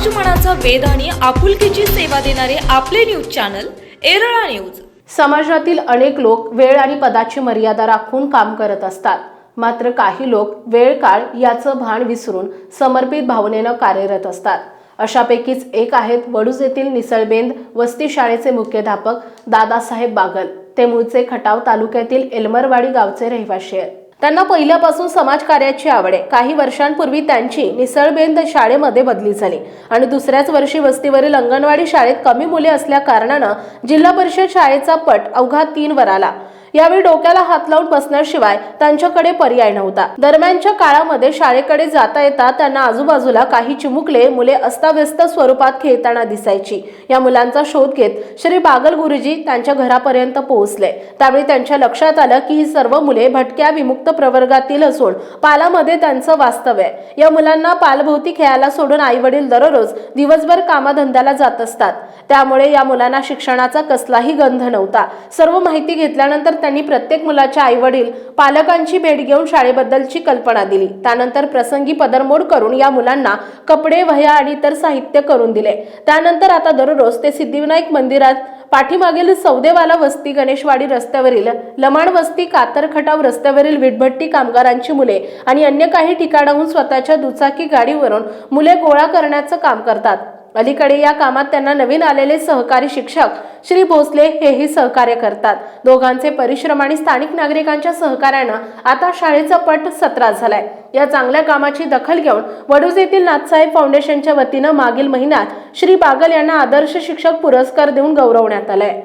समाज मनाचा वेध आणि आपुलकीची सेवा देणारे आपले न्यूज चॅनल एरळा न्यूज. समाजातील अनेक लोक वेळ आणि पदाची मर्यादा राखून काम करत असतात. मात्र काही लोक वेळ काळ याचं भान विसरून समर्पित भावनेनं कार्यरत असतात. अशापैकीच एक आहेत वडूज येथील निसळबेंद वस्ती शाळेचे मुख्याध्यापक दादासाहेब बागल. ते मूळचे खटाव तालुक्यातील एल्मरवाडी गावचे रहिवाशी आहेत. त्यांना पहिल्यापासून समाजकार्याची आवड आहे. काही वर्षांपूर्वी त्यांची निसळबेंद शाळेमध्ये बदली झाली आणि दुसऱ्याच वर्षी वस्तीवरील अंगणवाडी शाळेत कमी मुले असल्या कारणानं जिल्हा परिषद शाळेचा पट अवघा तीन वर आला. यावेळी डोक्याला हात लावून बसण्याशिवाय त्यांच्याकडे पर्याय नव्हता. दरम्यानच्या काळामध्ये शाळेकडे जाता येता त्यांना आजूबाजूला काही चिमुकले मुले अस्ताव्यस्त स्वरूपात खेळताना दिसायची. या मुलांचा शोध घेत श्री बागल गुरुजी त्यांच्या घरापर्यंत पोहोचले. त्यावेळी त्यांच्या लक्षात आलं की ही सर्व मुले भटक्या विमुक्त प्रवर्गातील असून पालामध्ये त्यांचं वास्तव्य आहे. या मुलांना पालभोवती खेळायला सोडून आई वडील दररोज दिवसभर कामाधंद्याला जात असतात. त्यामुळे या मुलांना शिक्षणाचा कसलाही गंध नव्हता. सर्व माहिती घेतल्यानंतर त्यांनी प्रत्येक मुलाच्या आई वडील पालकांची भेट घेऊन शाळेबद्दलची कल्पना दिली. त्यानंतर प्रसंगी पदरमोड करून या मुलांना कपडे वह्या आणि इतर साहित्य करून दिले. त्यानंतर आता दररोज ते सिद्धिविनायक मंदिरात पाठीमागील सौदेवाला वस्ती गणेशवाडी रस्त्यावरील लमाण वस्ती कातरखटाव रस्त्यावरील विटभट्टी कामगारांची मुले आणि अन्य काही ठिकाणाहून स्वतःच्या दुचाकी गाडीवरून मुले गोळा करण्याचं काम करतात. अलीकडे या कामात त्यांना नवीन आलेले सहकारी शिक्षक श्री भोसले हेही सहकार्य करतात. दोघांचे परिश्रम आणि स्थानिक नागरिकांच्या सहकार्यानं आता शाळेचा पट सतरा झालाय. या चांगल्या कामाची दखल घेऊन वडूज येथील नाथसाहेब फाउंडेशनच्या वतीनं मागील महिन्यात श्री बागल यांना आदर्श शिक्षक पुरस्कार देऊन गौरवण्यात आलाय.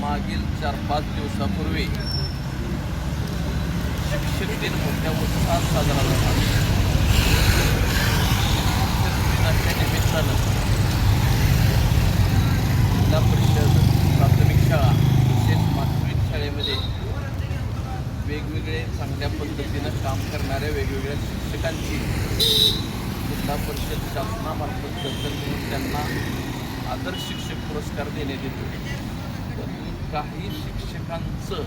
मागील चार पाच दिवसापूर्वी शिक्षक दिन मोठ्या उत्साहात साजरा झाला. शिक्षक जिल्हा परिषद प्राथमिक शाळा तसेच माध्यमिक शाळेमध्ये वेगवेगळे चांगल्या पद्धतीनं काम करणाऱ्या वेगवेगळ्या शिक्षकांची जिल्हा परिषद शासनामार्फत दखल घेऊन त्यांना आदर्श शिक्षक पुरस्कार देण्यात येतो. पण काही शिक्षकांचं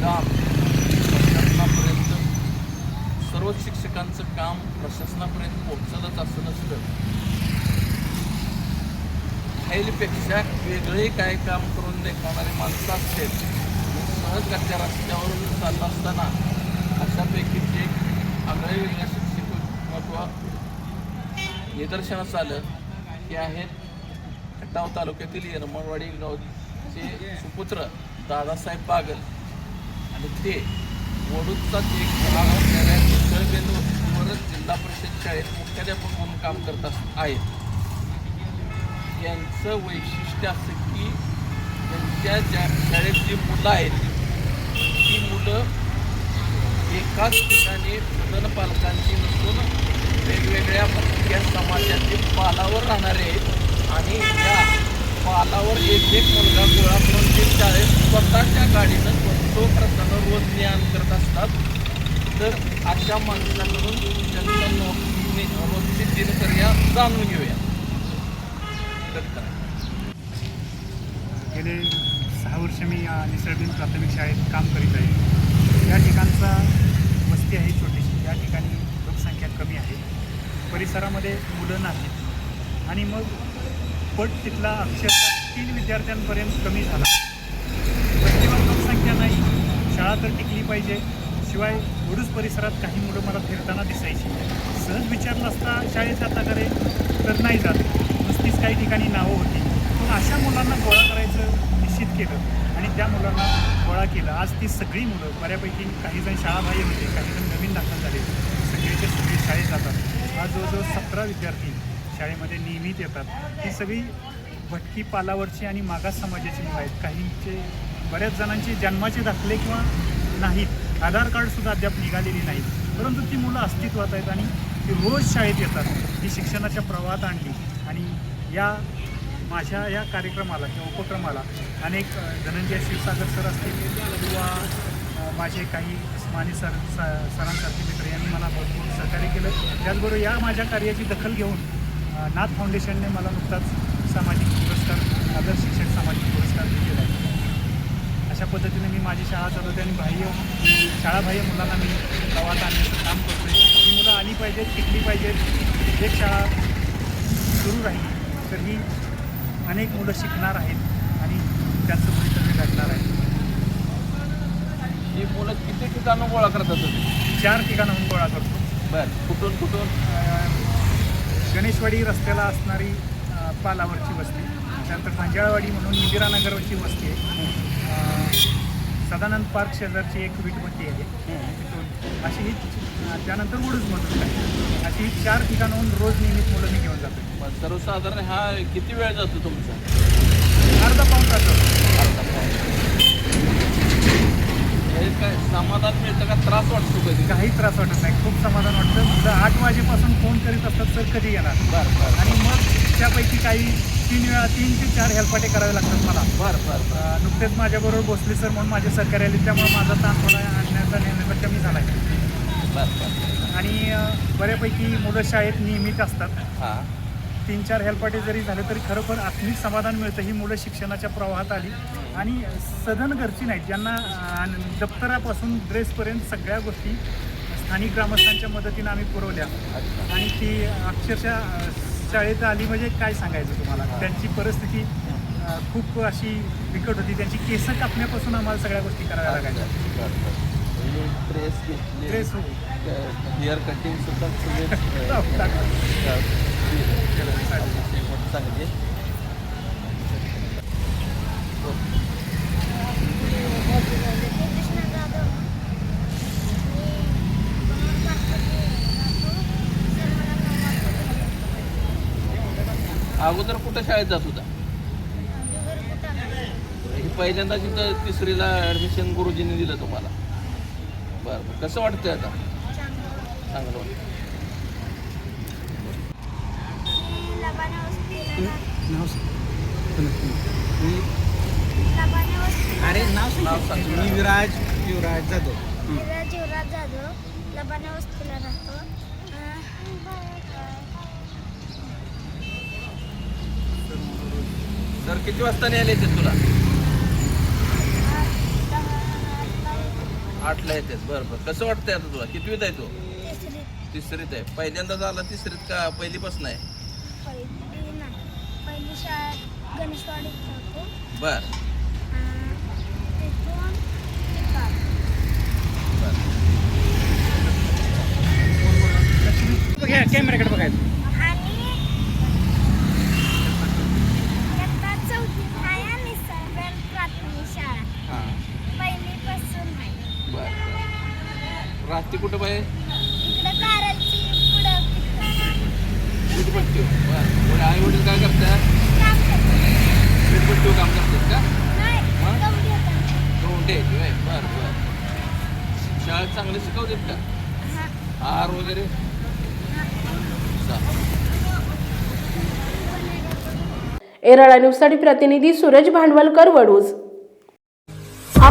काम प्रशासनापर्यंत सर्वच शिक्षकांचं काम प्रशासनापर्यंत पोहोचलंच असं नसतं. फाईलपेक्षा वेगळे काय काम करून देखावणारे माणसं असतील. सहजगत्या रस्त्यावरून चालला असताना अशापैकी जे आगळे वेगळ्या शिक्षक महत्त्व निदर्शनास आलं की आहेत खटाव तालुक्यातील येरमळवाडी गावचे सुपुत्र दादासाहेब बागल. आणि ते वडूदचाच एक भाग असणाऱ्या जिल्हा परिषद शाळेत मुख्याध्यापक म्हणून काम करत आहेत. यांचं वैशिष्ट्य असं की त्यांच्या ज्या शाळेत जी मुलं आहेत ती मुलं एकाच ठिकाणी सदन पालकांची नसून वेगवेगळ्या या समाजातील पालावर राहणारे आहेत. आणि या पालावर एक एक मुलगा गोळा करून ते शाळेत स्वतःच्या गाडीनं तो प्रकारे रोज ज्ञान करत असतात तर अशा माणसाकडून त्यांचा नोकरी रोजची दिनचर्या जाणून घेऊया. व्यक्त करा. गेले सहा वर्ष मी या निसर्गीन प्राथमिक शाळेत काम करीत आहे. या ठिकाणचा वस्ती आहे छोटीशी. या ठिकाणी लोकसंख्या कमी आहे. परिसरामध्ये मुलं नाहीत. आणि मग पट तिथला अक्षरशः तीन विद्यार्थ्यांपर्यंत कमी झाला. वस्तीवर लोकसंख्या नाही. शाळा तर टिकली पाहिजे. शिवाय वडूज परिसरात काही मुलं मला फिरताना दिसायची. सहज विचार नसता शाळेत जाता करे तर नाही जात. नुसतीच काही ठिकाणी नावं होती. पण अशा मुलांना गोळा करायचं निश्चित केलं. आणि त्या मुलांना गोळा केलं. आज ती सगळी मुलं बऱ्यापैकी काही जण शाळाबाह्य होते काही जण नवीन दाखल झाले. सगळेचे सगळे शाळेत जातात. आज जवळजवळ सतरा विद्यार्थी शाळेमध्ये नियमित येतात. ही सगळी भटकी पालावरची आणि मागास समाजाची मुलं आहेत. काहींचे बऱ्याच जणांचे जन्माचे दाखले किंवा नाहीत. आधार कार्डसुद्धा अद्याप निघालेली नाहीत. परंतु ती मुलं अस्तित्वात आहेत आणि ती रोज शाळेत येतात ही शिक्षणाच्या प्रवाहात आणली. आणि या माझ्या या कार्यक्रमाला किंवा उपक्रमाला अनेक धनंजय शिवसागर सर असतील किंवा माझे काही उस्मानी सर स सरांसारखे मित्र यांनी मला भरपूर सहकार्य केलं. त्याचबरोबर या माझ्या कार्याची दखल घेऊन नाथ फाउंडेशनने मला नुकताच सामाजिक पुरस्कार आदर्श शिक्षक सामाजिक पुरस्कार दिलेला आहे अशा पद्धतीने मी माझी शाळा चालवते आणि बाह्य शाळाबाह्य मुलांना मी गावात आणण्याचं काम करतोय. ही मुलं आली पाहिजेत टिकली पाहिजेत. एक शाळा सुरू राहिली तर ही अनेक मुलं शिकणार आहेत आणि त्यांचं भवितव्य घडणार आहे. ही मुलं किती ठिकाणं गोळा करतात तुम्ही? चार ठिकाणाहून गोळा करतो. बर कुठून कुठून? गणेशवाडी रस्त्याला असणारी पालावरची वस्ती. त्यानंतर भांजाळवाडी म्हणून इंदिरानगरवरची वस्ती आहे. सदानंद पार्क शेजारची एक वीटभट्टी आहे. तिथून अशी ही त्यानंतर वडूजमधून काही अशी ही चार ठिकाणाहून रोज नियमित मुलं मी घेऊन जातो सर्वसाधारण हा किती वेळ जातो तुमचा? अर्धा पाऊन जातो. अर्धा. हे काय समाधान मिळतं का? त्रास वाटतो कधी? काही त्रास वाटत नाही. खूप समाधान वाटतं. मुलं आठ वाजेपासून फोन करीत असतात सर कधी येणार? बर बर. आणि मग त्यापैकी काही तीन वेळा तीन ते चार हेल्पाटे करावे लागतात मला. बर बर नुकतेच माझ्याबरोबर भोसले सर म्हणून माझे सहकारी आले त्यामुळे माझा ताण थोडा आणण्याचा निर्णय कमी झाला आहे बर बर. आणि बऱ्यापैकी मुलं शाळेत नियमित असतात. हां. तीन चार हेल्पाटे जरी झाले तरी खरोखर आत्मिक समाधान मिळतं ही मुलं शिक्षणाच्या प्रवाहात आली. आणि सधन घरची नाहीत ज्यांना दप्तरापासून ड्रेसपर्यंत सगळ्या गोष्टी स्थानिक ग्रामस्थांच्या मदतीनं आम्ही पुरवल्या. आणि ती अक्षरशः शाळेत आली म्हणजे काय सांगायचं तुम्हाला? त्यांची परिस्थिती खूप अशी बिकट होती. त्यांची केस कापण्यापासून आम्हाला सगळ्या गोष्टी कराव्या लागायच्या. घेतले. ड्रेस हो. हेअर कटिंग सुद्धा सगळे चांगली. कृष्ण जाधव अगोदर कुठं शाळेत जात होता? ही पहिल्यांदा तिथं तिसरीला ॲडमिशन गुरुजींनी दिलं तुम्हाला. बरं बरं. कसं वाटतंय आता? चांगलं वाटतं अरे नाव नाव सांग. मी विराज युवराज जाधव. जीवराज जाधव. लबाने वस्तीला राहतो सर किती वाजता न्यायला येते तुला? आठला येतेस. बरं बरं. कसं वाटतंय आता तुला? कितवीत आहे तू? तिसरीत आहे. पहिल्यांदा झाला तिसरीत का पहिलीपासून आहे? बर. तिथून कॅमेऱ्याकडे बघायचं आणि इयत्ता चौथीत आहे आणि सर्वेल प्राथमिक शाळा हां पहिलीपासून आहे बर राहते कुठं वीटपट्टी बर. आई वडील काय करतात? काम करतो वीटपट्टी काम करतात का? बर बर. शाळेत चांगले शिकवतात का? हा. वगैरे? एरळा न्यूजसाठी प्रतिनिधी सूरज भांडवलकर वडूज.